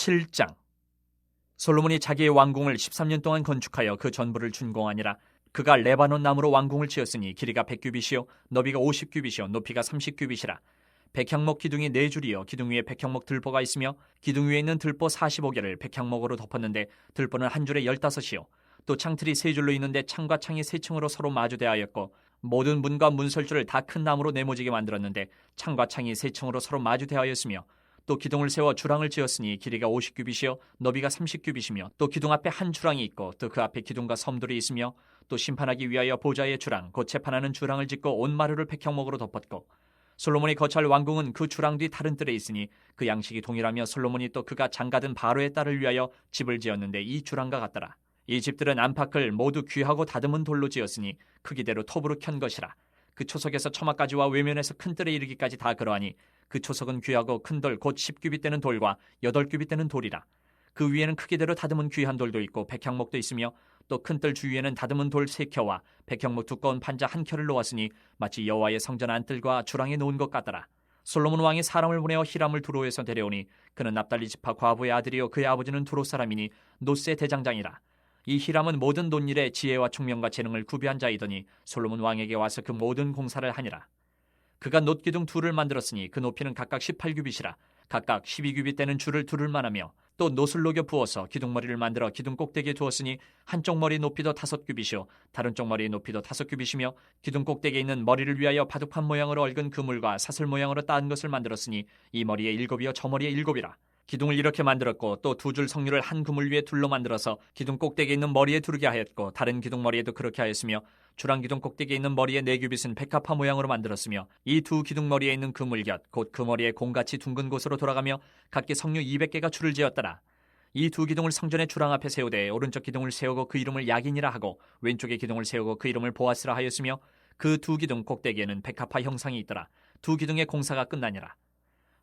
7장. 솔로몬이 자기의 왕궁을 13년 동안 건축하여 그 전부를 준공하니라 그가 레바논 나무로 왕궁을 지었으니 길이가 100규빗이요 너비가 50규빗이요 높이가 30규빗이라. 백향목 기둥이 네 줄이요 기둥 위에 백향목 들보가 있으며 기둥 위에 있는 들보 45개를 백향목으로 덮었는데 들보는 한 줄에 15이요. 또 창틀이 세 줄로 있는데 창과 창이 세 층으로 서로 마주대하였고 모든 문과 문설주를 다 큰 나무로 네모지게 만들었는데 창과 창이 세 층으로 서로 마주대하였으며 또 기둥을 세워 주랑을 지었으니 길이가 50규빗이요 너비가 30규빗이며 또 기둥 앞에 한 주랑이 있고 또 그 앞에 기둥과 섬들이 있으며 또 심판하기 위하여 보좌의 주랑 곧 재판하는 주랑을 짓고 온 마루를 백향목으로 덮었고 솔로몬이 거처할 왕궁은 그 주랑 뒤 다른 뜰에 있으니 그 양식이 동일하며 솔로몬이 또 그가 장가든 바로의 딸을 위하여 집을 지었는데 이 주랑과 같더라. 이 집들은 안팎을 모두 귀하고 다듬은 돌로 지었으니 크기대로 톱으로 켠 것이라. 그 초석에서 처마까지와 외면에서 큰 뜰에 이르기까지 다 그러하니 그 초석은 귀하고 큰 돌 곧 10규빗 되는 돌과 8규빗 되는 돌이라. 그 위에는 크기대로 다듬은 귀한 돌도 있고 백향목도 있으며 또 큰 뜰 주위에는 다듬은 돌 세 켜와 백향목 두꺼운 판자 한 켜를 놓았으니 마치 여호와의 성전 안뜰과 주랑에 놓은 것 같더라. 솔로몬 왕이 사람을 보내어 히람을 두로에서 데려오니 그는 납달리 지파 과부의 아들이요 그의 아버지는 두로 사람이니 노세 대장장이라. 이 히람은 모든 논일에 지혜와 총명과 재능을 구비한 자이더니 솔로몬 왕에게 와서 그 모든 공사를 하니라. 그가 놋기둥 둘을 만들었으니 그 높이는 각각 18규빗이라 각각 12규빗 되는 줄을 두를 만하며 또 놋을 녹여 부어서 기둥머리를 만들어 기둥 꼭대기에 두었으니 한쪽 머리 높이도 다섯 규빗이요 다른 쪽 머리 높이도 다섯 규빗이며 기둥 꼭대기에 있는 머리를 위하여 바둑판 모양으로 얽은 그물과 사슬 모양으로 따은 것을 만들었으니 이 머리에 일곱이요 저 머리에 일곱이라 기둥을 이렇게 만들었고 또 두 줄 성류를 한 그물 위에 둘러 만들어서 기둥 꼭대기에 있는 머리에 두르게 하였고 다른 기둥 머리에도 그렇게 하였으며 주랑 기둥 꼭대기에 있는 머리에 네 규빗은 백합화 모양으로 만들었으며 이 두 기둥 머리에 있는 그물 곁 곧 그 머리에 공같이 둥근 곳으로 돌아가며 각기 성류 200개가 줄을 지었더라. 이 두 기둥을 성전의 주랑 앞에 세우되 오른쪽 기둥을 세우고 그 이름을 야긴이라 하고 왼쪽의 기둥을 세우고 그 이름을 보아스라 하였으며 그 두 기둥 꼭대기에는 백합화 형상이 있더라. 두 기둥의 공사가 끝나니라.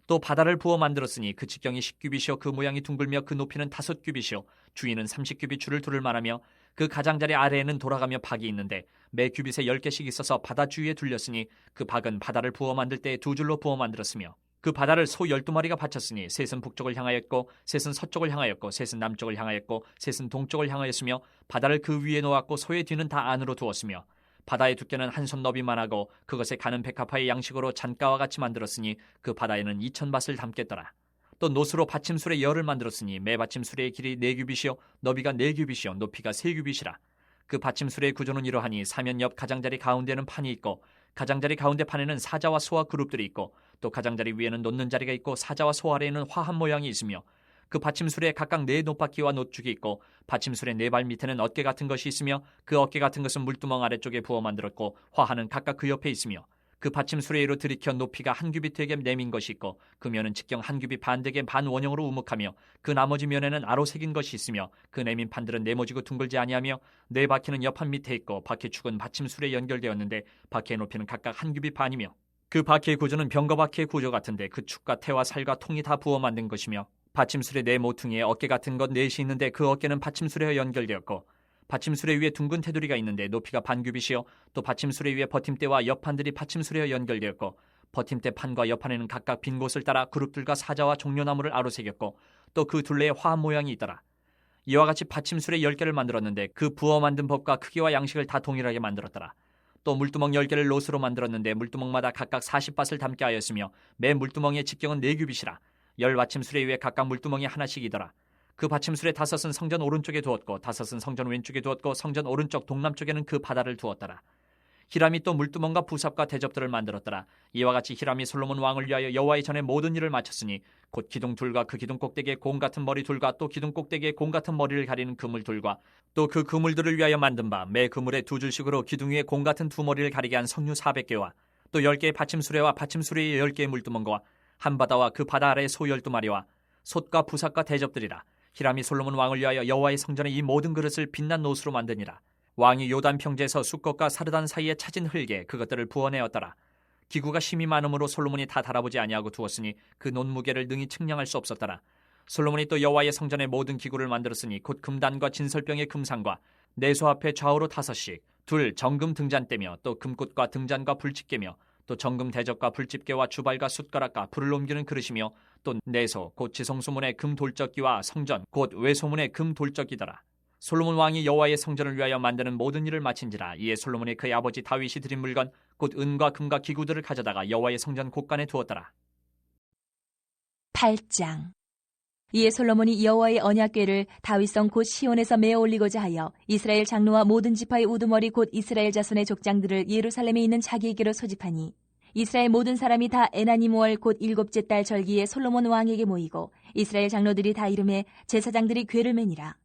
또 바다를 부어 만들었으니 그 직경이 10규빗이요 그 모양이 둥글며 그 높이는 다섯 규빗이요 주위는 30규빗 줄을 두를 만하며 그 가장자리 아래에는 돌아가며 박이 있는데 매 규빗에 10개씩 있어서 바다 주위에 둘렸으니 그 박은 바다를 부어 만들 때 두 줄로 부어 만들었으며 그 바다를 소 12마리가 바쳤으니 셋은 북쪽을 향하였고 셋은 서쪽을 향하였고 셋은 남쪽을 향하였고 셋은 동쪽을 향하였으며 바다를 그 위에 놓았고 소의 뒤는 다 안으로 두었으며 바다의 두께는 한 손 너비만 하고 그것에 가는 백합화의 양식으로 잔가와 같이 만들었으니 그 바다에는 이천 밭을 담겠더라. 또 노스로 받침술의 열을 만들었으니 매 받침술의 길이 네 규빗이요 너비가 네 규빗이요 높이가 세 규빗이라. 그 받침술의 구조는 이러하니 사면 옆 가장자리 가운데는 판이 있고 가장자리 가운데 판에는 사자와 소와 그룹들이 있고 또 가장자리 위에는 놓는 자리가 있고 사자와 소 아래에는 화한 모양이 있으며 그 받침술에 각각 네 노바퀴와 노축이 있고 받침술의 네 발 밑에는 어깨 같은 것이 있으며 그 어깨 같은 것은 물두멍 아래쪽에 부어 만들었고 화하는 각각 그 옆에 있으며 그 받침술에 이로 들이켜 높이가 한 규빗 되게 내민 것이 있고 그 면은 직경 한 규빗 반되게 반원형으로 우묵하며 그 나머지 면에는 아로 새긴 것이 있으며 그 내민 판들은 네모지고 둥글지 아니하며 네 바퀴는 옆판 밑에 있고 바퀴 축은 받침술에 연결되었는데 바퀴의 높이는 각각 한 규빗 반이며 그 바퀴의 구조는 병거 바퀴의 구조 같은데 그 축과 태와 살과 통이 다 부어 만든 것이며 받침술의 네 모퉁이에 어깨 같은 것 넷이 있는데 그 어깨는 받침술에 연결되었고 받침술에 위에 둥근 테두리가 있는데 높이가 반규빗이요 또 받침술에 위에 버팀대와 옆판들이 받침술에 연결되었고 버팀대 판과 옆판에는 각각 빈 곳을 따라 그룹들과 사자와 종려나무를 아로새겼고 또 그 둘레에 화한 모양이 있더라. 이와 같이 받침술의 열 개를 만들었는데 그 부어 만든 법과 크기와 양식을 다 동일하게 만들었더라. 또 물두멍 열 개를 롯으로 만들었는데 물두멍마다 각각 40밭을 담게 하였으며 매 물두멍의 직경은 네 규빗이라. 열 받침술에 위에 각각 물두멍이 하나씩이더라. 그 받침술의 다섯은 성전 오른쪽에 두었고 다섯은 성전 왼쪽에 두었고 성전 오른쪽 동남쪽에는 그 바다를 두었더라. 히람이 또 물두멍과 부삽과 대접들을 만들었더라. 이와 같이 히람이 솔로몬 왕을 위하여 여호와의 전에 모든 일을 마쳤으니 곧 기둥 둘과 그 기둥 꼭대기에 공 같은 머리 둘과 또 기둥 꼭대기에 공 같은 머리를 가리는 그물 둘과 또 그 그물들을 위하여 만든 바 매 그물에 두 줄씩으로 기둥 위에 공 같은 두 머리를 가리게 한 석류 400개와 또 10개의 받침수레와 받침수레의 10개의 물두멍과 한 바다와 그 바다 아래 소 열두 마리와 솥과 부삭과 대접들이라 히람이 솔로몬 왕을 위하여 여호와의 성전에 이 모든 그릇을 빛난 노수로 만드니라. 왕이 요단 평지에서 수컷과 사르단 사이에 찾은 흙에 그것들을 부어내었더라. 기구가 심이 많음으로 솔로몬이 다 달아보지 아니하고 두었으니 그 논무게를 능히 측량할 수 없었더라. 솔로몬이 또 여호와의 성전에 모든 기구를 만들었으니 곧 금단과 진설병의 금상과 내소 앞에 좌우로 다섯씩 둘 정금 등잔대며 또 금꽃과 등잔과 불집게며 또 정금 대접과 불집게와 주발과 숟가락과 불을 옮기는 그릇이며 또 내소 곧 지성소문의 금 돌적기와 성전 곧 외소문의 금 돌적기더라. 솔로몬 왕이 여호와의 성전을 위하여 만드는 모든 일을 마친지라 이에 솔로몬이 그의 아버지 다윗이 드린 물건 곧 은과 금과 기구들을 가져다가 여호와의 성전 곳간에 두었더라. 8장 이에 솔로몬이 여호와의 언약궤를 다윗성 곧 시온에서 메어 올리고자 하여 이스라엘 장로와 모든 지파의 우두머리 곧 이스라엘 자손의 족장들을 예루살렘에 있는 자기에게로 소집하니 이스라엘 모든 사람이 다 에나니 모월 곧 일곱째 달 절기에 솔로몬 왕에게 모이고 이스라엘 장로들이 다 이름에 제사장들이 궤를 매니라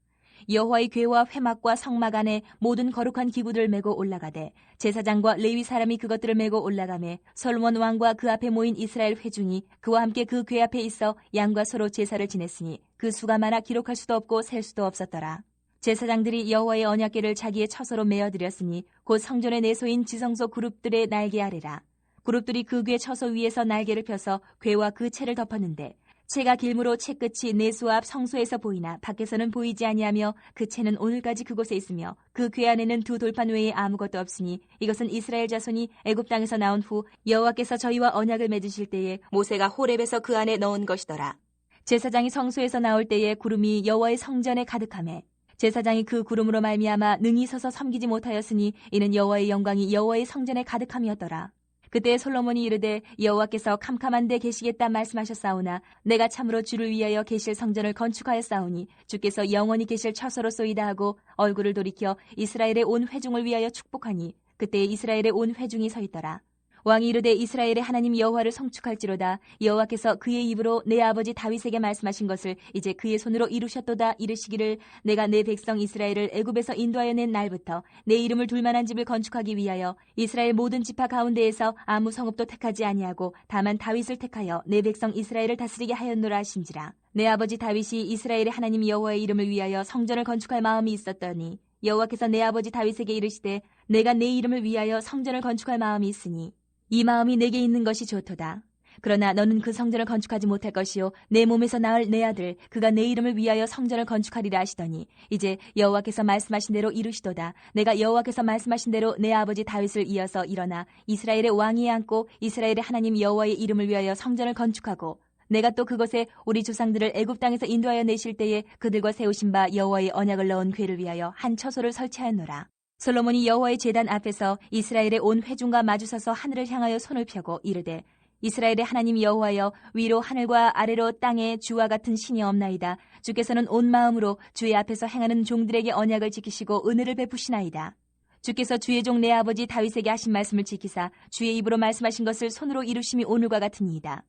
여호와의 궤와 회막과 성막 안에 모든 거룩한 기구들을 메고 올라가되 제사장과 레위 사람이 그것들을 메고 올라가매 솔몬 왕과 그 앞에 모인 이스라엘 회중이 그와 함께 그궤 앞에 있어 양과 서로 제사를 지냈으니 그 수가 많아 기록할 수도 없고 셀 수도 없었더라. 제사장들이 여호와의 언약궤를 자기의 처소로 메어 드렸으니 곧 성전의 내소인 지성소 그룹들의 날개 아래라. 그룹들이 그궤 처소 위에서 날개를 펴서 궤와 그 채를 덮었는데 채가 길무로 채 끝이 내수 앞 성소에서 보이나 밖에서는 보이지 아니하며 그 채는 오늘까지 그곳에 있으며 그궤 안에는 두 돌판 외에 아무것도 없으니 이것은 이스라엘 자손이 애굽 땅에서 나온 후 여호와께서 저희와 언약을 맺으실 때에 모세가 호렙에서 그 안에 넣은 것이더라. 제사장이 성소에서 나올 때에 구름이 여호와의 성전에 가득하매 제사장이 그 구름으로 말미암아 능히 서서 섬기지 못하였으니 이는 여호와의 영광이 여호와의 성전에 가득함이었더라. 그때 솔로몬이 이르되 여호와께서 캄캄한 데 계시겠다 말씀하셨사오나 내가 참으로 주를 위하여 계실 성전을 건축하였사오니 주께서 영원히 계실 처소로소이다 하고 얼굴을 돌이켜 이스라엘의 온 회중을 위하여 축복하니 그때 이스라엘의 온 회중이 서 있더라. 왕이 이르되 이스라엘의 하나님 여호와를 성축할지로다. 여호와께서 그의 입으로 내 아버지 다윗에게 말씀하신 것을 이제 그의 손으로 이루셨도다 이르시기를 내가 내 백성 이스라엘을 애굽에서 인도하여 낸 날부터 내 이름을 둘 만한 집을 건축하기 위하여 이스라엘 모든 지파 가운데에서 아무 성읍도 택하지 아니하고 다만 다윗을 택하여 내 백성 이스라엘을 다스리게 하였노라 하신지라. 내 아버지 다윗이 이스라엘의 하나님 여호와의 이름을 위하여 성전을 건축할 마음이 있었더니 여호와께서 내 아버지 다윗에게 이르시되 내가 내 이름을 위하여 성전을 건축할 마음이 있으니 이 마음이 내게 있는 것이 좋도다. 그러나 너는 그 성전을 건축하지 못할 것이요. 내 몸에서 낳을 내 아들 그가 내 이름을 위하여 성전을 건축하리라 하시더니 이제 여호와께서 말씀하신 대로 이루시도다. 내가 여호와께서 말씀하신 대로 내 아버지 다윗을 이어서 일어나 이스라엘의 왕위에 앉고 이스라엘의 하나님 여호와의 이름을 위하여 성전을 건축하고 내가 또 그곳에 우리 조상들을 애굽 땅에서 인도하여 내실 때에 그들과 세우신 바 여호와의 언약을 넣은 궤를 위하여 한 처소를 설치하였노라 솔로몬이 여호와의 제단 앞에서 이스라엘의 온 회중과 마주서서 하늘을 향하여 손을 펴고 이르되 이스라엘의 하나님 여호와여 위로 하늘과 아래로 땅에 주와 같은 신이 없나이다. 주께서는 온 마음으로 주의 앞에서 행하는 종들에게 언약을 지키시고 은혜를 베푸시나이다. 주께서 주의 종 내 아버지 다윗에게 하신 말씀을 지키사 주의 입으로 말씀하신 것을 손으로 이루심이 오늘과 같으니이다.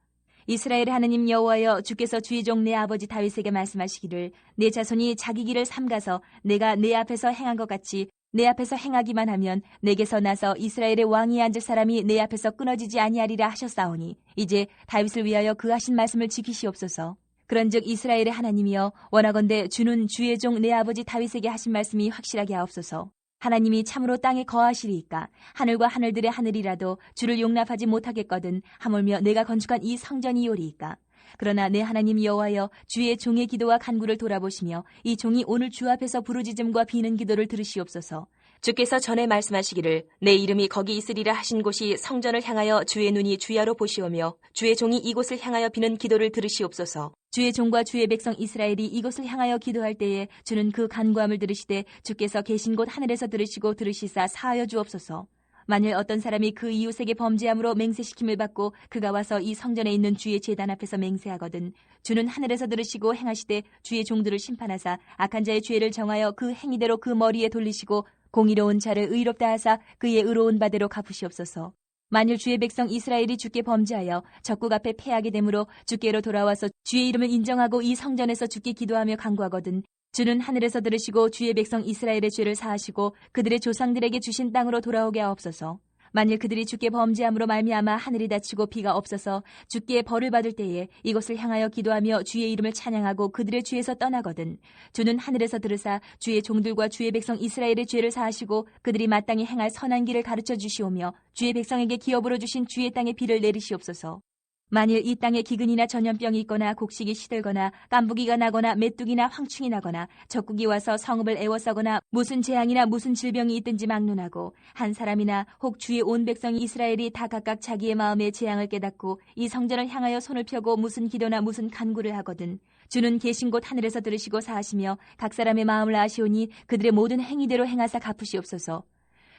이스라엘의 하나님 여호와여 주께서 주의 종 내 아버지 다윗에게 말씀하시기를 내 자손이 자기 길을 삼가서 내가 내 앞에서 행한 것 같이 내 앞에서 행하기만 하면 내게서 나서 이스라엘의 왕이 앉을 사람이 내 앞에서 끊어지지 아니하리라 하셨사오니 이제 다윗을 위하여 그 하신 말씀을 지키시옵소서. 그런즉 이스라엘의 하나님이여 원하건대 주는 주의 종 내 아버지 다윗에게 하신 말씀이 확실하게 하옵소서. 하나님이 참으로 땅에 거하시리이까 하늘과 하늘들의 하늘이라도 주를 용납하지 못하겠거든 하물며 내가 건축한 이 성전이오리이까 그러나 내 하나님 여호와여 주의 종의 기도와 간구를 돌아보시며 이 종이 오늘 주 앞에서 부르짖음과 비는 기도를 들으시옵소서. 주께서 전에 말씀하시기를 내 이름이 거기 있으리라 하신 곳이 성전을 향하여 주의 눈이 주야로 보시오며 주의 종이 이곳을 향하여 비는 기도를 들으시옵소서. 주의 종과 주의 백성 이스라엘이 이곳을 향하여 기도할 때에 주는 그 간구함을 들으시되 주께서 계신 곳 하늘에서 들으시고 들으시사 사하여 주옵소서. 만일 어떤 사람이 그 이웃에게 범죄함으로 맹세시킴을 받고 그가 와서 이 성전에 있는 주의 제단 앞에서 맹세하거든 주는 하늘에서 들으시고 행하시되 주의 종들을 심판하사 악한 자의 죄를 정하여 그 행위대로 그 머리에 돌리시고 공의로운 자를 의롭다 하사 그의 의로운 바대로 갚으시옵소서. 만일 주의 백성 이스라엘이 주께 범죄하여 적국 앞에 패하게 되므로 주께로 돌아와서 주의 이름을 인정하고 이 성전에서 주께 기도하며 간구하거든 주는 하늘에서 들으시고 주의 백성 이스라엘의 죄를 사하시고 그들의 조상들에게 주신 땅으로 돌아오게 하옵소서. 만일 그들이 주께 범죄함으로 말미암아 하늘이 닫히고 비가 없어서 주께 벌을 받을 때에 이것을 향하여 기도하며 주의 이름을 찬양하고 그들의 죄에서 떠나거든 주는 하늘에서 들으사 주의 종들과 주의 백성 이스라엘의 죄를 사하시고 그들이 마땅히 행할 선한 길을 가르쳐 주시오며 주의 백성에게 기업으로 주신 주의 땅의 비를 내리시옵소서 만일 이 땅에 기근이나 전염병이 있거나 곡식이 시들거나 깐부기가 나거나 메뚜기나 황충이 나거나 적국이 와서 성읍을 애워싸거나 무슨 재앙이나 무슨 질병이 있든지 막론하고 한 사람이나 혹 주의 온 백성 이스라엘이 다 각각 자기의 마음의 재앙을 깨닫고 이 성전을 향하여 손을 펴고 무슨 기도나 무슨 간구를 하거든 주는 계신 곳 하늘에서 들으시고 사하시며 각 사람의 마음을 아시오니 그들의 모든 행위대로 행하사 갚으시옵소서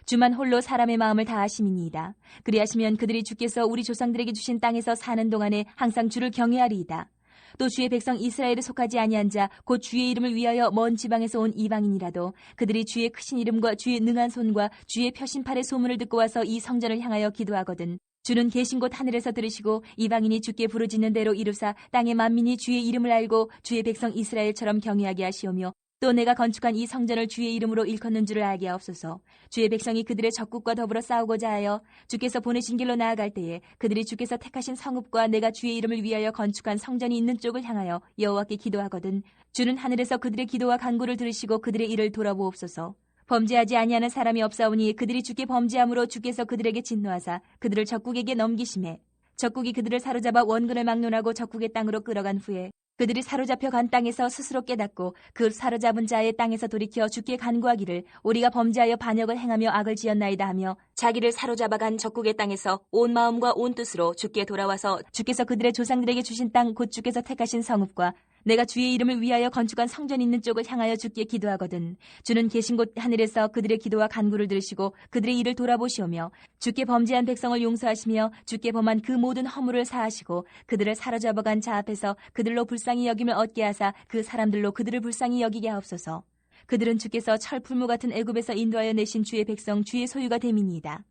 주만 홀로 사람의 마음을 다 아심이니이다. 그리하시면 그들이 주께서 우리 조상들에게 주신 땅에서 사는 동안에 항상 주를 경외하리이다. 또 주의 백성 이스라엘에 속하지 아니한 자 곧 주의 이름을 위하여 먼 지방에서 온 이방인이라도 그들이 주의 크신 이름과 주의 능한 손과 주의 표신팔의 소문을 듣고 와서 이 성전을 향하여 기도하거든 주는 계신 곳 하늘에서 들으시고 이방인이 주께 부르짖는 대로 이루사 땅의 만민이 주의 이름을 알고 주의 백성 이스라엘처럼 경외하게 하시오며 또 내가 건축한 이 성전을 주의 이름으로 일컫는 줄을 알게 하옵소서. 주의 백성이 그들의 적국과 더불어 싸우고자 하여 주께서 보내신 길로 나아갈 때에 그들이 주께서 택하신 성읍과 내가 주의 이름을 위하여 건축한 성전이 있는 쪽을 향하여 여호와께 기도하거든 주는 하늘에서 그들의 기도와 간구를 들으시고 그들의 일을 돌아보옵소서. 범죄하지 아니하는 사람이 없사오니 그들이 주께 범죄함으로 주께서 그들에게 진노하사 그들을 적국에게 넘기심에 적국이 그들을 사로잡아 원근을 막론하고 적국의 땅으로 끌어간 후에 그들이 사로잡혀 간 땅에서 스스로 깨닫고 그 사로잡은 자의 땅에서 돌이켜 주께 간구하기를 우리가 범죄하여 반역을 행하며 악을 지었나이다 하며 자기를 사로잡아 간 적국의 땅에서 온 마음과 온 뜻으로 주께 돌아와서 주께서 그들의 조상들에게 주신 땅 곧 주께서 택하신 성읍과 내가 주의 이름을 위하여 건축한 성전 있는 쪽을 향하여 주께 기도하거든. 주는 계신 곳 하늘에서 그들의 기도와 간구를 들으시고 그들의 일을 돌아보시오며 주께 범죄한 백성을 용서하시며 주께 범한 그 모든 허물을 사하시고 그들을 사로잡아간 자 앞에서 그들로 불쌍히 여김을 얻게 하사 그 사람들로 그들을 불쌍히 여기게 하옵소서. 그들은 주께서 철풀무 같은 애굽에서 인도하여 내신 주의 백성 주의 소유가 됨이니이다.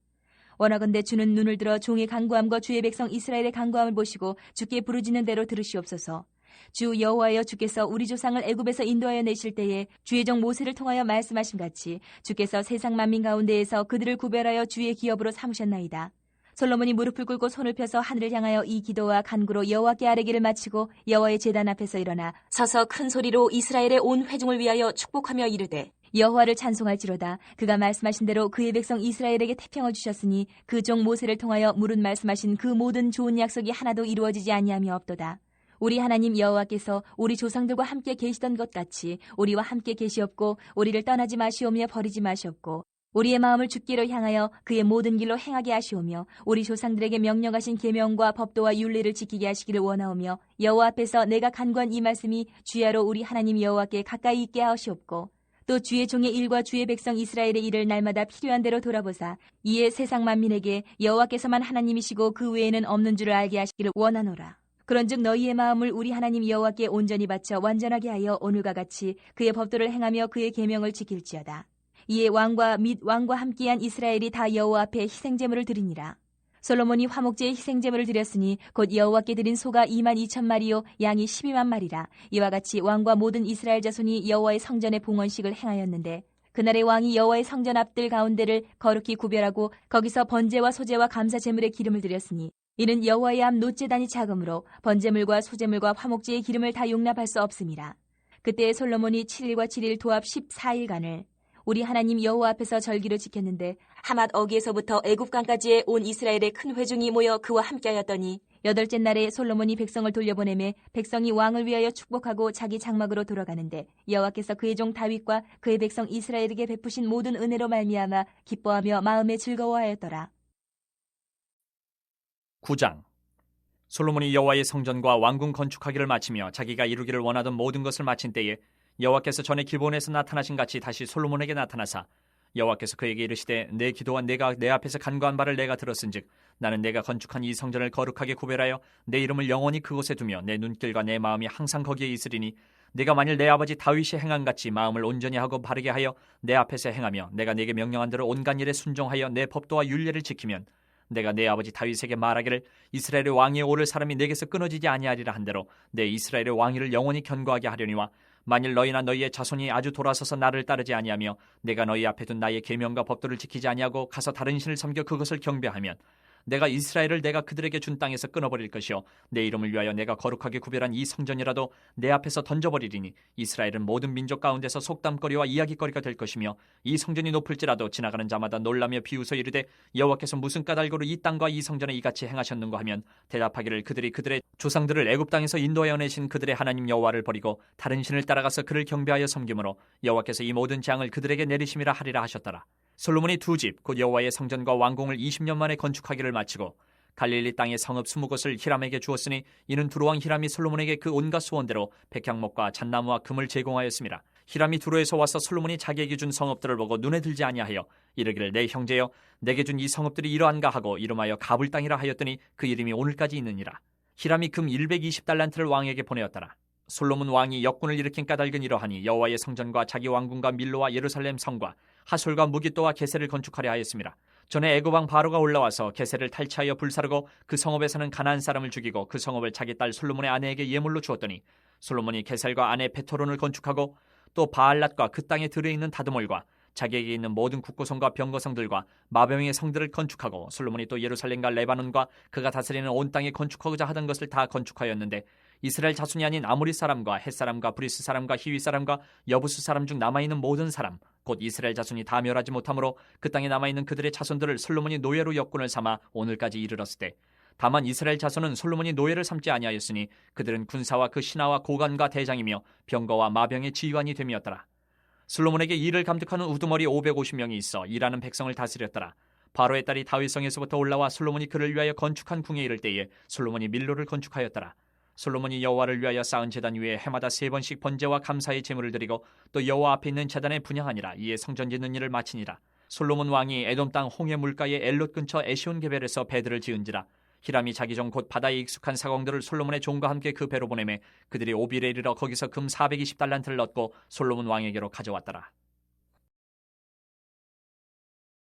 원하건대 주는 눈을 들어 종의 간구함과 주의 백성 이스라엘의 간구함을 보시고 주께 부르짖는 대로 들으시옵소서 주 여호와여 주께서 우리 조상을 애굽에서 인도하여 내실 때에 주의 종 모세를 통하여 말씀하신 같이 주께서 세상 만민 가운데에서 그들을 구별하여 주의 기업으로 삼으셨나이다. 솔로몬이 무릎을 꿇고 손을 펴서 하늘을 향하여 이 기도와 간구로 여호와께 아뢰기를 마치고 여호와의 제단 앞에서 일어나 서서 큰 소리로 이스라엘의 온 회중을 위하여 축복하며 이르되 여호와를 찬송할지로다 그가 말씀하신 대로 그의 백성 이스라엘에게 태평을 주셨으니 그 종 모세를 통하여 물은 말씀하신 그 모든 좋은 약속이 하나도 이루어지지 아니하며 없도다. 우리 하나님 여호와께서 우리 조상들과 함께 계시던 것 같이 우리와 함께 계시옵고 우리를 떠나지 마시오며 버리지 마시옵고 우리의 마음을 주께로 향하여 그의 모든 길로 행하게 하시오며 우리 조상들에게 명령하신 계명과 법도와 윤례를 지키게 하시기를 원하오며 여호와 앞에서 내가 간구한 이 말씀이 주야로 우리 하나님 여호와께 가까이 있게 하시옵고 또 주의 종의 일과 주의 백성 이스라엘의 일을 날마다 필요한 대로 돌아보사 이에 세상 만민에게 여호와께서만 하나님이시고 그 외에는 없는 줄을 알게 하시기를 원하노라. 그런즉 너희의 마음을 우리 하나님 여호와께 온전히 바쳐 완전하게 하여 오늘과 같이 그의 법도를 행하며 그의 계명을 지킬지어다. 이에 왕과 및 왕과 함께한 이스라엘이 다 여호와 앞에 희생 제물을 드리니라. 솔로몬이 화목제의 희생 제물을 드렸으니 곧 여호와께 드린 소가 2만 2천 마리요 양이 12만 마리라. 이와 같이 왕과 모든 이스라엘 자손이 여호와의 성전의 봉헌식을 행하였는데 그날의 왕이 여호와의 성전 앞들 가운데를 거룩히 구별하고 거기서 번제와 소제와 감사 제물의 기름을 드렸으니 이는 여호와의 앞 노제단이 작으므로 번제물과 소제물과 화목제의 기름을 다 용납할 수 없음이라. 그때 솔로몬이 7일과 7일 도합 14일간을 우리 하나님 여호와 앞에서 절기로 지켰는데 하맛 어기에서부터 애굽강까지의 온 이스라엘의 큰 회중이 모여 그와 함께하였더니 여덟째 날에 솔로몬이 백성을 돌려보내매 백성이 왕을 위하여 축복하고 자기 장막으로 돌아가는데 여호와께서 그의 종 다윗과 그의 백성 이스라엘에게 베푸신 모든 은혜로 말미암아 기뻐하며 마음에 즐거워하였더라. 9장. 솔로몬이 여호와의 성전과 왕궁 건축하기를 마치며 자기가 이루기를 원하던 모든 것을 마친 때에 여호와께서 전에 기본에서 나타나신 같이 다시 솔로몬에게 나타나사 여호와께서 그에게 이르시되 내 기도와 내가 내 앞에서 간구한 바를 내가 들었은즉 나는 내가 건축한 이 성전을 거룩하게 구별하여 내 이름을 영원히 그곳에 두며 내 눈길과 내 마음이 항상 거기에 있으리니 내가 만일 내 아버지 다윗이 행한 같이 마음을 온전히 하고 바르게 하여 내 앞에서 행하며 내가 내게 명령한 대로 온갖 일에 순종하여 내 법도와 윤례를 지키면 내가 내 아버지 다윗에게 말하기를 이스라엘의 왕이 오를 사람이 내게서 끊어지지 아니하리라 한대로 내 이스라엘의 왕위를 영원히 견고하게 하려니와 만일 너희나 너희의 자손이 아주 돌아서서 나를 따르지 아니하며 내가 너희 앞에 둔 나의 계명과 법도를 지키지 아니하고 가서 다른 신을 섬겨 그것을 경배하면 내가 이스라엘을 내가 그들에게 준 땅에서 끊어버릴 것이요. 내 이름을 위하여 내가 거룩하게 구별한 이 성전이라도 내 앞에서 던져버리리니 이스라엘은 모든 민족 가운데서 속담거리와 이야기거리가 될 것이며 이 성전이 높을지라도 지나가는 자마다 놀라며 비웃어 이르되 여호와께서 무슨 까닭으로 이 땅과 이 성전에 이같이 행하셨는가 하면 대답하기를 그들이 그들의 조상들을 애굽 땅에서 인도하여 내신 그들의 하나님 여호와를 버리고 다른 신을 따라가서 그를 경배하여 섬김으로 여호와께서 이 모든 재앙을 그들에게 내리심이라 하리라 하셨더라 솔로몬이 두 집 곧 여호와의 성전과 왕궁을 20년 만에 건축하기를 마치고 갈릴리 땅의 성읍 20곳을 히람에게 주었으니 이는 두로왕 히람이 솔로몬에게 그 온갖 소원대로 백향목과 잣나무와 금을 제공하였습니다. 히람이 두로에서 와서 솔로몬이 자기에게 준 성읍들을 보고 눈에 들지 아니하여 이르기를 내 형제여 내게 준 이 성읍들이 이러한가 하고 이름하여 가불 땅이라 하였더니 그 이름이 오늘까지 있느니라. 히람이 금 120달란트를 왕에게 보내었더라. 솔로몬 왕이 역군을 일으킨 까닭은 이러하니 여호와의 성전과 자기 왕궁과 밀로와 예루살렘 성과 하솔과 무기또와 게세를 건축하려 하였습니다. 전에 애굽 왕 바로가 올라와서 게세를 탈취하여 불사르고 그 성읍에 사는 가나안 사람을 죽이고 그 성읍을 자기 딸 솔로몬의 아내에게 예물로 주었더니 솔로몬이 게셀과 아내 베토론을 건축하고 또 바알랏과 그 땅에 들어 있는 다드몰과 자기에게 있는 모든 국고성과 병거성들과 마병의 성들을 건축하고 솔로몬이 또 예루살렘과 레바논과 그가 다스리는 온 땅에 건축하고자 하던 것을 다 건축하였는데 이스라엘 자손이 아닌 아무리 사람과 헷 사람과 브리스 사람과 히위 사람과 여부스 사람 중 남아 있는 모든 사람 곧 이스라엘 자손이 다 멸하지 못하므로 그 땅에 남아 있는 그들의 자손들을 솔로몬이 노예로 역군을 삼아 오늘까지 이르렀을 때 다만 이스라엘 자손은 솔로몬이 노예를 삼지 아니하였으니 그들은 군사와 그 신하와 고관과 대장이며 병거와 마병의 지휘관이 됨이었더라. 솔로몬에게 일을 감독하는 우두머리 550명이 있어 일하는 백성을 다스렸더라. 바로의 딸이 다윗성에서부터 올라와 솔로몬이 그를 위하여 건축한 궁에 이를 때에 솔로몬이 밀로를 건축하였더라. 솔로몬이 여호와를 위하여 쌓은 제단 위에 해마다 세 번씩 번제와 감사의 제물을 드리고 또 여호와 앞에 있는 제단에 분향하니라 이에 성전 짓는 일을 마치니라. 솔로몬 왕이 에돔 땅 홍해 물가의 엘롯 근처 에시온 게벨에서 배들을 지은지라. 히람이 자기 종곧 바다에 익숙한 사공들을 솔로몬의 종과 함께 그 배로 보내매 그들이 오빌에 이르러 거기서 금 420달란트를 얻고 솔로몬 왕에게로 가져왔더라.